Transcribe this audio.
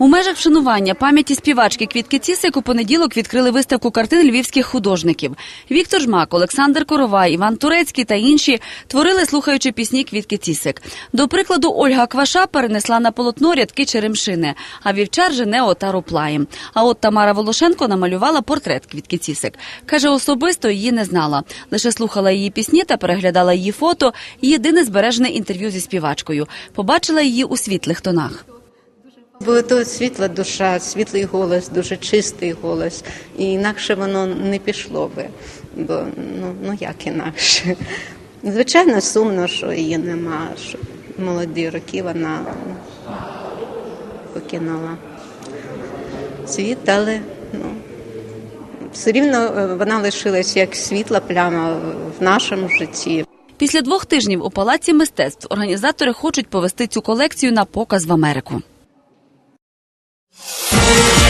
У межах вшанування пам'яті співачки Квітки Цісик у понеділок відкрили виставку картин львівських художників. Віктор Жмак, Олександр Коровай, Іван Турецький та інші творили, слухаючи пісні Квітки Цісик. До прикладу, Ольга Кваша перенесла на полотно рядки Черемшини, а вівчар жене отару плаєм. А от Тамара Волошенко намалювала портрет Квітки Цісик. Каже, особисто її не знала. Лише слухала її пісні та переглядала її фото. Єдине збережене інтерв'ю зі співачкою. Побачила її у світлих тонах. Бо то світла душа, світлий голос, дуже чистий голос, і інакше воно не пішло би. Бо ну, ну як інакше. Звичайно, сумно, що її нема, що молоді роки вона покинула світ, але ну, все рівно е, вона лишилась як світла пляма в нашому житті. Після двох тижнів у палаці мистецтв організатори хочуть повести цю колекцію на показ в Америку. Thank